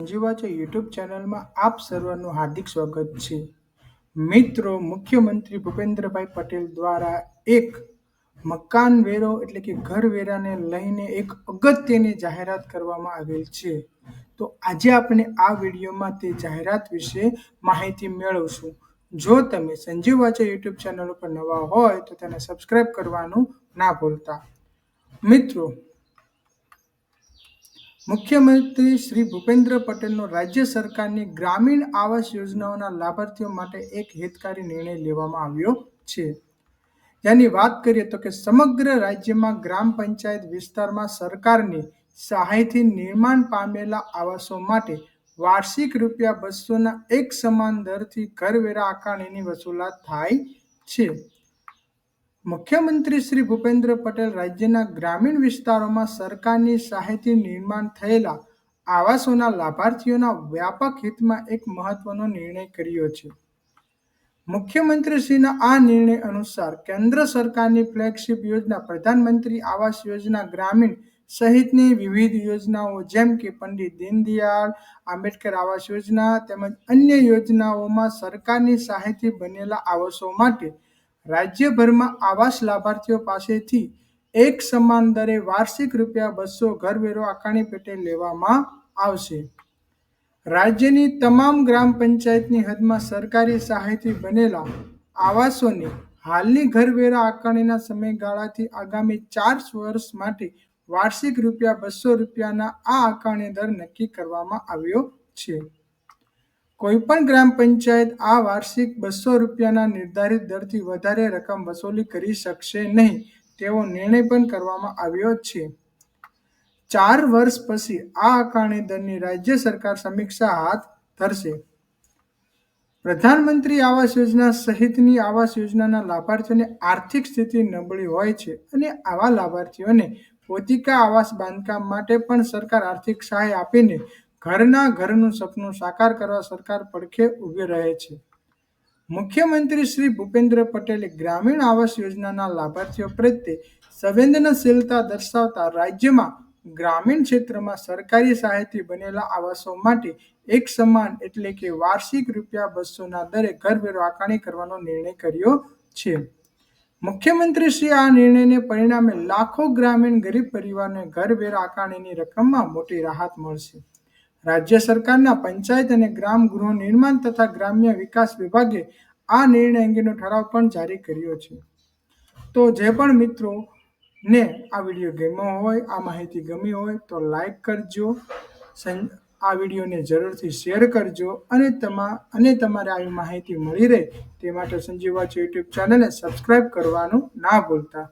સંજીવા છે યુટ્યુબ ચેનલમાં આપ સર્વનું હાર્દિક સ્વાગત છે. મિત્રો, મુખ્યમંત્રી ભૂપેન્દ્રભાઈ પટેલ દ્વારા એક મકાન વેરો એટલે કે ઘર વેરાને લઈને એક અગત્યની જાહેરાત કરવામાં આવેલ છે. તો આજે આપણે આ વિડીયોમાં તે જાહેરાત વિશે માહિતી મેળવશું. જો તમે સંજીવ વાચા યુટ્યુબ ચેનલ ઉપર નવા હોય તો તેને સબસ્ક્રાઇબ કરવાનું ના ભૂલતા. મિત્રો મુખ્યમંત્રી શ્રી ભૂપેન્દ્ર પટેલનો રાજ્ય સરકારની ગ્રામીણ આવાસ યોજનાઓના લાભાર્થીઓ માટે એક હિતકારી નિર્ણય લેવામાં આવ્યો છે. જેની વાત કરીએ તો કે સમગ્ર રાજ્યમાં ગ્રામ પંચાયત વિસ્તારમાં સરકારની સહાયથી નિર્માણ પામેલા આવાસો માટે વાર્ષિક રૂપિયા બસોના એક સમાન દરથી કરવેરા આકારણીની વસૂલાત થાય છે. મુખ્યમંત્રી શ્રી ભૂપેન્દ્ર પટેલ રાજ્યના ગ્રામીણ વિસ્તારોમાં સરકારની સહાયથી નિર્માણ થયેલા આવાસોના લાભાર્થીઓના વ્યાપક હિતમાં એક મહત્વનો નિર્ણય કર્યો છે. મુખ્યમંત્રીશ્રીના આ નિર્ણય અનુસાર કેન્દ્ર સરકારની ફ્લેગશિપ યોજના, પ્રધાનમંત્રી આવાસ યોજના, ગ્રામીણ સહિતની વિવિધ યોજનાઓ જેમ કે પંડિત દીનદયાળ આંબેડકર આવાસ યોજના તેમજ અન્ય યોજનાઓમાં સરકારની સહાયથી બનેલા આવાસો માટે રાજ્યભરમાં આવાસ લાભાર્થીઓ પાસેથી એક સમાન દરે વાર્ષિક રૂપિયા બસો ઘરવેરો આકારણી પેટે લેવામાં આવશે. રાજ્યની તમામ ગ્રામ પંચાયતની હદમાં સરકારી સહાયથી બનેલા આવાસોને હાલની ઘરવેરા આકારણીના સમયગાળાથી આગામી ચાર વર્ષ માટે વાર્ષિક રૂપિયા બસો રૂપિયાના આ આકારણી દર નક્કી કરવામાં આવ્યો છે. કોઈપણ ગ્રામ પંચાયત આ વાર્ષિક બસો રૂપિયાના નિર્ધારિત દરથી વધારે રકમ વસૂલી કરી શકશે નહીં, તેવો નિર્ણય પણ કરવામાં આવ્યો છે. ચાર વર્ષ પછી આ આકારણી દરની રાજ્ય સરકાર સમીક્ષા હાથ ધરશે. પ્રધાનમંત્રી આવાસ યોજના સહિતની આવાસ યોજનાના લાભાર્થીઓની આર્થિક સ્થિતિ નબળી હોય છે અને આવા લાભાર્થીઓને પોતિકા આવાસ બાંધકામ માટે પણ સરકાર આર્થિક સહાય આપીને ઘરના ઘરનું સપનું સાકાર કરવા સરકાર પડખે ઊભી રહે છે. મુખ્યમંત્રી શ્રી ભૂપેન્દ્ર પટેલે ગ્રામીણ આવાસ યોજનાના લાભાર્થીઓ પ્રત્યે સંવેદનશીલતા દર્શાવતા રાજ્યમાં ગ્રામીણ ક્ષેત્રમાં સરકારી સહાયથી બનેલા આવાસો માટે એક સમાન એટલે કે વાર્ષિક રૂપિયા બસોના દરે ઘરવેરો આકારણી કરવાનો નિર્ણય કર્યો છે. મુખ્યમંત્રી શ્રી આ નિર્ણયને પરિણામે લાખો ગ્રામીણ ગરીબ પરિવારને ઘરવેરા આકારણીની રકમમાં મોટી રાહત મળશે. રાજ્ય સરકારના પંચાયત અને ગ્રામ ગૃહ નિર્માણ તથા ગ્રામ્ય વિકાસ વિભાગે આ નિર્ણય અંગેનો ઠરાવ પણ જારી કર્યો છે. તો જે પણ મિત્રો ને આ વીડિયો ગમ્યો હોય, આ માહિતી ગમી હોય તો લાઈક કરજો આ વિડીયોને જરૂરથી શેર કરજો અને તમા, અને તમારે આવી માહિતી મળી રહે તે માટે સંજીવ સંજીવા યુટ્યુબ ચેનલને સબસ્ક્રાઈબ કરવાનું ના ભૂલતા.